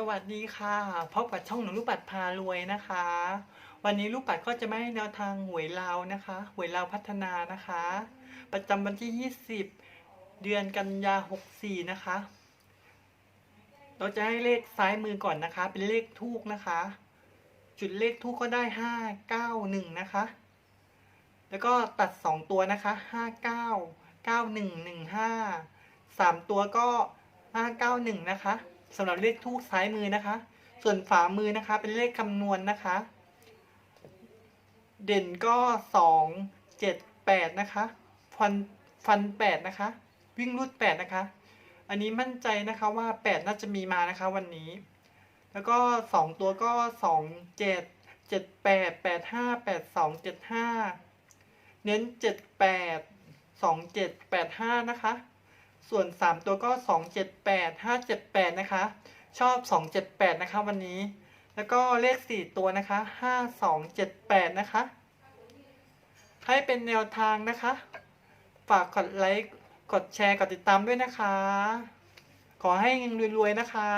สวัสดีค่ะพบกับช่องหนูลูกปัดพารวยนะคะ วันนี้ลูกปัดก็จะไม่ให้แนวทางหวยลาวนะคะ หวยลาวพัฒนานะคะ ประจำวันที่ 20 เดือนกันยา 64 นะคะ เราจะให้เลขซ้ายมือก่อนนะคะ เป็นเลขทูกนะคะ จุดเลขทูกก็ได้ 591 นะคะ แล้วก็ตัด 2 ตัวนะคะ 59 9115 3 ตัวก็ 591 นะคะ สำหรับเลขทูกซ้ายมือนะคะ ส่วนฝามือนะคะ เป็นเลขคำนวณนะคะ เด่นก็สองเจ็ดแปดนะคะฟันฟันแปดนะคะ วิ่งรูดแปดนะคะ อันนี้มั่นใจนะคะว่าแปดน่าจะมีมานะคะวันนี้ แล้วก็สองตัวก็สองเจ็ดเจ็ดแปดแปดห้าแปดสองเจ็ดห้าเน้นเจ็ดแปดสองเจ็ดแปดห้านะคะ ส่วน 3 ตัวก็ 2 7 8 5 7 8 นะคะ ชอบ 2 7 8 นะคะ วันนี้ แล้วก็เลข 4 ตัวนะคะ 5 2 7 8 นะคะ ให้เป็นแนวทางนะคะ ฝากกดไลค์ กดแชร์ กดติดตามด้วยนะคะ ขอให้เงินรวยๆนะคะ